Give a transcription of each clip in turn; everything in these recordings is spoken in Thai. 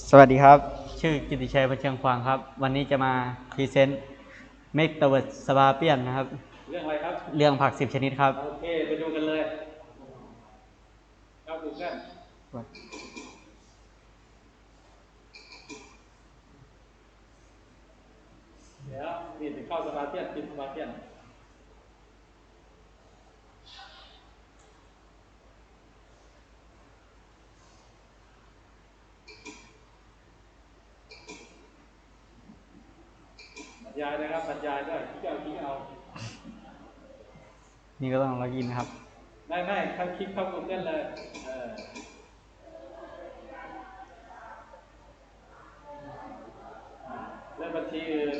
สวัสดีครับ ชื่อกิติชัยประเชียงควางครับ วันนี้จะมาพรีเซนต์เมกตะเวิร์ดสบาเปียนนะครับ เรื่องอะไรครับ เรื่องผักสิบชนิดครับ โอเค ไปดูกันเลยเข้ากูเกิลเดี๋ยวนี่ถึงเข้าสมาเทียนปิดสมาเทียน ยายนะครับบรรยายด้วยคิดเอาคิดเอา นี่ก็ต้องล็อกอินนะครับ ไม่ไม่เข้าคลิกเข้า Google เลยเอออ่าเลือกบัญชีอื่น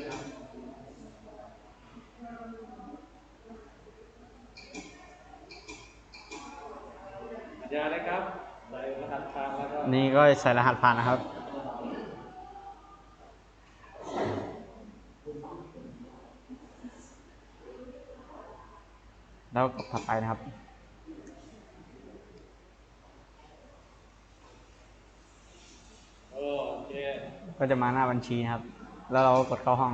อย่าเลยครับใส่รหัสผ่านแล้วก็นี่ก็ใส่รหัสผ่านนะครับ แล้วกดถัดไปนะครับโอเคก็จะมาหน้าบัญชีนะครับ แล้วเราก็กดเข้าห้อง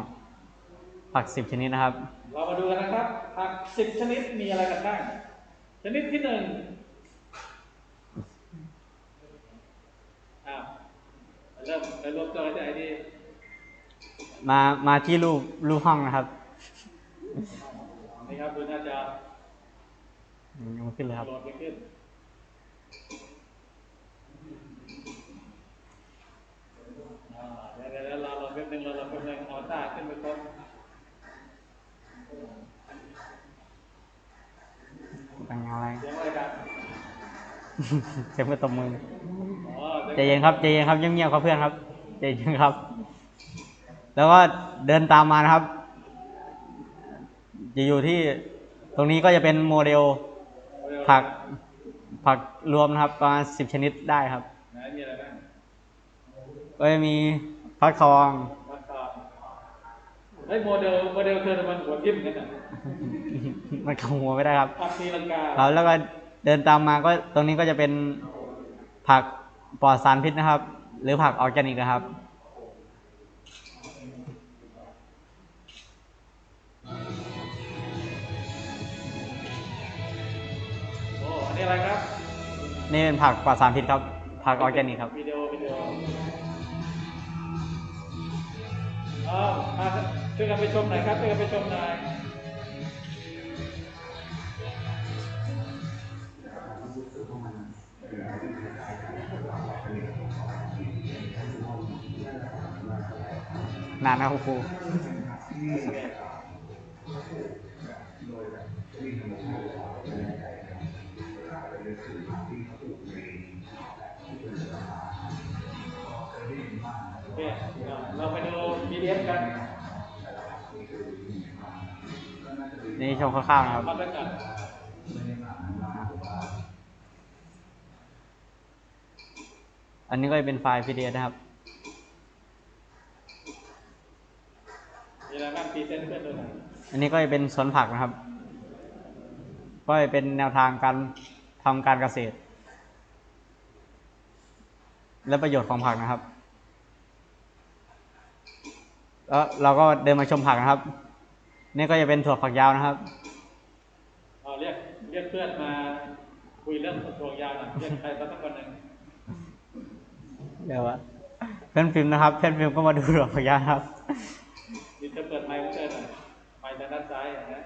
ผักสิบชนิดนะครับ เรามาดูกันนะครับ ผักสิบชนิดมีอะไรกันบ้าง ชนิดที่หนึ่งอ้าวเริ่มไปรวมตัวกันที่ไอ้นี่มา มาที่รูปรูปห้องนะครับ นี่ครับดูหน้าจอ ยังไม่ขึ้นเลยครับโหลดไปขึ้นอ่าเดี๋ยวเดี๋ยวเดี๋ยวรอรอแป๊บนึงรอรอแป๊บนึงเอาตาขึ้นไปครบแต่งอะไรเสียงอะไรครับเสียงกระตบมืออ๋อใจเย็นครับใจเย็นครับเงียบๆครับเพื่อนครับใจเย็นครับ แล้วก็เดินตามมานะครับ จะอยู่ที่ตรงนี้ก็จะเป็นโมเดล ผักผักรวมนะครับประมาณสิบชนิดได้ครับไหนมีอะไรบ้างก็จะมีฟักทองวัดก่อนเฮ้ยโมเดลโมเดลเธอทำไมหัวทิ่มกันอะมันขหัวไม่ได้ครับผักตีลังกาครับแล้วก็เดินตามมาก็ตรงนี้ก็จะเป็นผักปลอดสารพิษนะครับ หรือผักออร์แกนิกนะครับ นี่เป็นผักปลอดสารพิษครับ ผักออร์แกนิกครับ วิดีโอวิดีโออ้าวมาช่วยกันไปชมหน่อยครับช่วยกันไปชมหน่อยนานนะครับครู นี่ชมคร่าวๆนะครับ อันนี้ก็จะเป็นไฟล์ PDF นะครับอันนี้ก็จะเป็นสวนผักนะครับ ก็จะเป็นแนวทางการทำการเกษตร และประโยชน์ของผักนะครับแล้วเราก็เดินมาชมผักนะครับ นี่ก็จะเป็นถั่วฝักยาวนะครับเอาเรียกเรียกเพื่อนมาคุยเรื่องทวงยาวหน่อยเรียกใครสักคนหนึ่งเดี๋ยวอะเพื่อนฟิล์มนะครับ เพื่อนฟิล์มก็มาดูถั่วฝักยาวนะครับมีเธอเปิดไมค์ของเธอหน่อยไมค์ทางด้านซ้ายอะนะ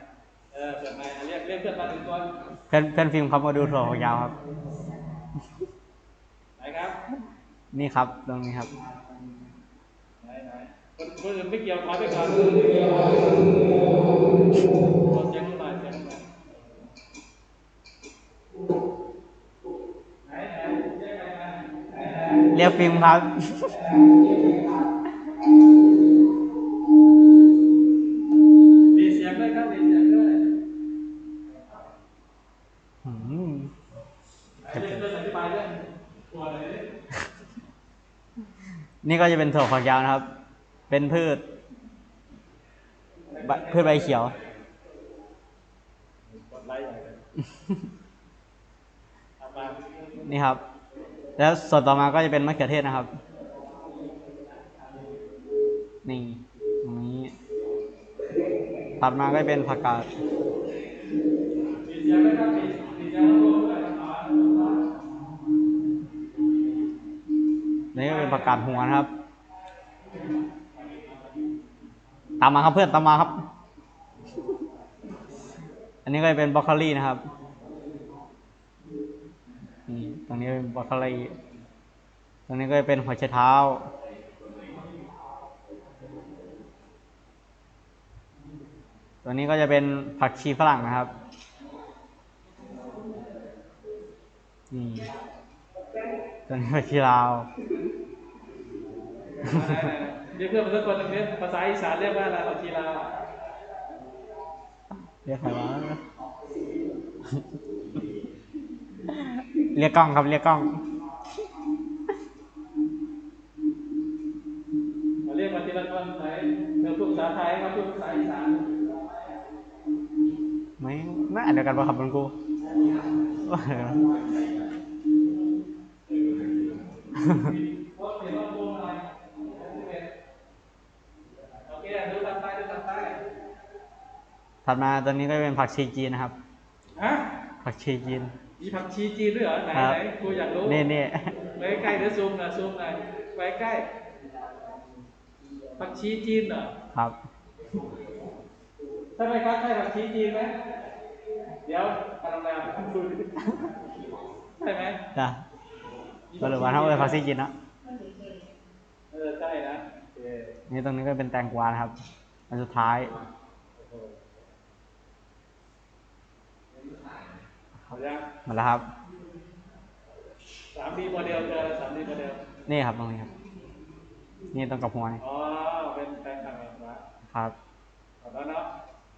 เออเปิดไมค์อะเรียกเรียกเพื่อนมาหนึ่งคนเพื่อนเพื่อนฟิล์มเขามาดูถั่วฝักยาวครับไหนครับ นี่ครับตรงนี้ครับ ไหนไหนคนคนอื่นไม่เกี่ยวถอยไปก่อนเสียงหน่อยเสียงหน่อยไหนไหนเรียกใครมาไหนไหนเรียกฟิล์มครับ ก็จะเป็นถั่วฝักยาวนะครับ เป็นพืชพืชใบเขียวนี่ครับ แล้วส่วนต่อมาก็จะเป็นมะเขือเทศนะครับ นี่ตรงนี้ถัดมาก็เป็นผักกาด นี่ก็เป็นผักกาดหัวนะครับ ตามมาครับเพื่อนตามมาครับ อันนี้ก็จะเป็นบรอกโคลีนะครับนี่ตรงนี้เป็นบรอกโคลีตรงนี้ก็จะเป็นหัวไชเท้าตัวนี้ก็จะเป็นผักชีฝรั่งนะครับ นี่ตัวนี้ผักชีลาว เรียกเพื่อนมาสักคนหนึงเนี่ยภาษาอีสานเรียกว่าอะไรเอาทีลาเรียกใครวะเรียกกล้องครับเรียกกล้องมาเรียกมาทีละคนไหนเธอพูดภาษาไทยมาพูดภาษาอีสานไม่ไม่อ่านเดียวกันป่ะครับคุณครูว่าเดียวนะโค้ดเห็นว่าพูดอะไรโอเคดูตามใต้ดูตามใต้ ถัดมาตัวนี้ก็เป็นผักชีจีนนะครับ ฮะผักชีจีน มีผักชีจีนด้วยเหรอไหนครับ ไหนครูอยากรู้นี่นี่ ไปใกล้เดี๋ยวซูมหน่อยซูมหน่อยไปใกล้ผักชีจีนเหรอครับ ใช่ไหมครับใช่ผักชีจีนไหมเดี๋ยวกำลังมาดูดิใช่ไหมจ้ะก็เลยว่าถ้าเป็นผักชีจีนนะเออใช่นะโอเคนี่ตรงนี้ก็เป็นแตงกวานะครับ อันสุดท้ายเอายังหมดแล้วครับสามดีโมเดลเจอสามดีโมเดล นี่ครับตรงนี้ครับ นี่ตรงกับหัวนี่อ๋อ เป็นแฟนคลับแบบว่าครับเอาแล้วเนาะ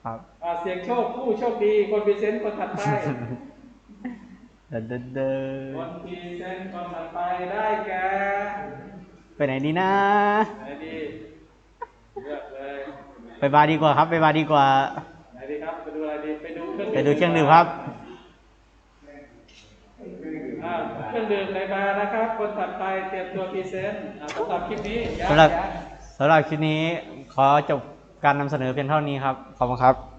ครับอ่าเสียงโชคผู้โชคดี คนพรีเซนต์คนถัดไป เดินเดินเดิคนนพรีเซนต์คนถัดไปได้แก่ไปไหนดีนะไหนดีเลือกเลย ไปบาร์ดีกว่าครับ ไปบาร์ดีกว่า ไปดูเครื่องไปดูเครื่องดื่มครับอ่าเครื่องดื่มในบาร์นะครับ คนถัดไปเตรียมตัวพรีเซนต์อ่าสำหรับคลิปนี้ยังสำหรับยังสำหรับคลิปนี้ขอจบการนำเสนอเพียงเท่านี้ครับ ขอบคุณครับ